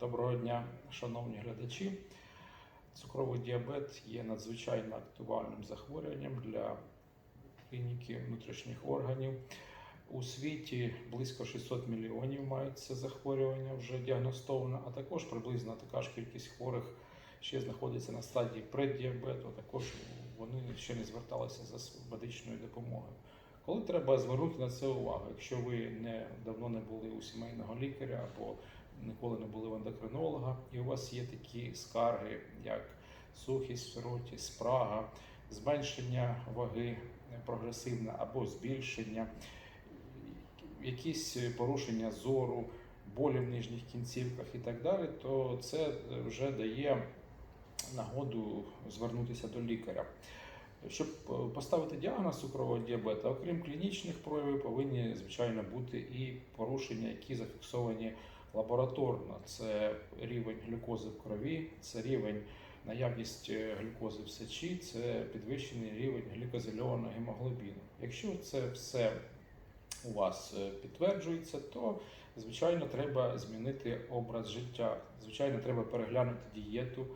Доброго дня, шановні глядачі. Цукровий діабет є надзвичайно актуальним захворюванням для клініки внутрішніх органів. У світі близько 600 мільйонів мають це захворювання вже діагностовано, а також приблизно така ж кількість хворих ще знаходиться на стадії преддіабету. а Також вони ще не зверталися за медичною допомогою. Коли треба звернути на це увагу, якщо ви не давно не були у сімейного лікаря або ніколи не були в ендокринолога, і у вас є такі скарги, як сухість в роті, спрага, зменшення ваги прогресивне або збільшення, якісь порушення зору, болі в нижніх кінцівках і так далі, то це вже дає нагоду звернутися до лікаря. Щоб поставити діагноз цукрового діабету, окрім клінічних проявів, повинні звичайно бути і порушення, які зафіксовані лабораторно. Це рівень глюкози в крові, це рівень наявність е, глюкози в сечі, це підвищений рівень глікозильованого гемоглобіну. Якщо це все у вас е, підтверджується, то звичайно треба змінити образ життя. Звичайно, треба переглянути дієту.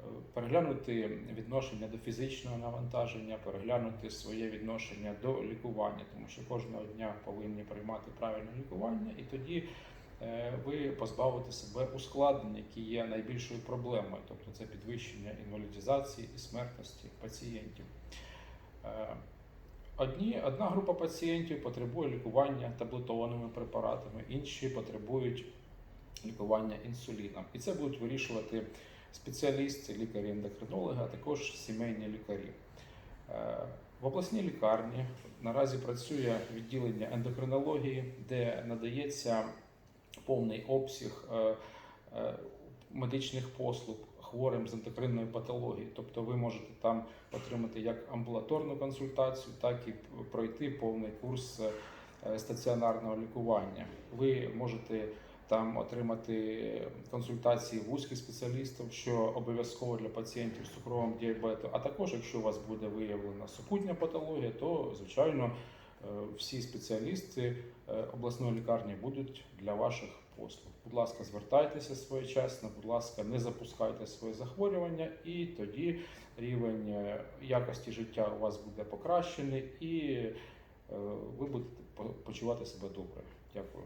е, Переглянути відношення до фізичного навантаження, переглянути своє відношення до лікування, тому що кожного дня повинні приймати правильне лікування, і тоді ви позбавите себе ускладнень, які є найбільшою проблемою, тобто це підвищення інвалідізації і смертності пацієнтів. Е, Одні, одна група пацієнтів потребує лікування таблетованими препаратами, інші потребують лікування інсуліном. І це будуть вирішувати спеціалісти, лікарі-ендокринологи, а також сімейні лікарі. Е, В обласній лікарні наразі працює відділення ендокринології, де надається повний обсяг е, е, медичних послуг хворим з ендокринною патологією. Тобто ви можете там отримати як амбулаторну консультацію, так і пройти повний курс е, стаціонарного лікування. Ви можете там отримати консультації вузьких спеціалістів, що обов'язково для пацієнтів з цукровим діабетом. А також, якщо у вас буде виявлена супутня патологія, то звичайно всі спеціалісти е, обласної лікарні будуть для ваших послуг. Будь ласка, звертайтеся своєчасно, будь ласка, не запускайте своє захворювання, і тоді рівень е, якості життя у вас буде покращений, і е, ви будете почувати себе добре. Дякую.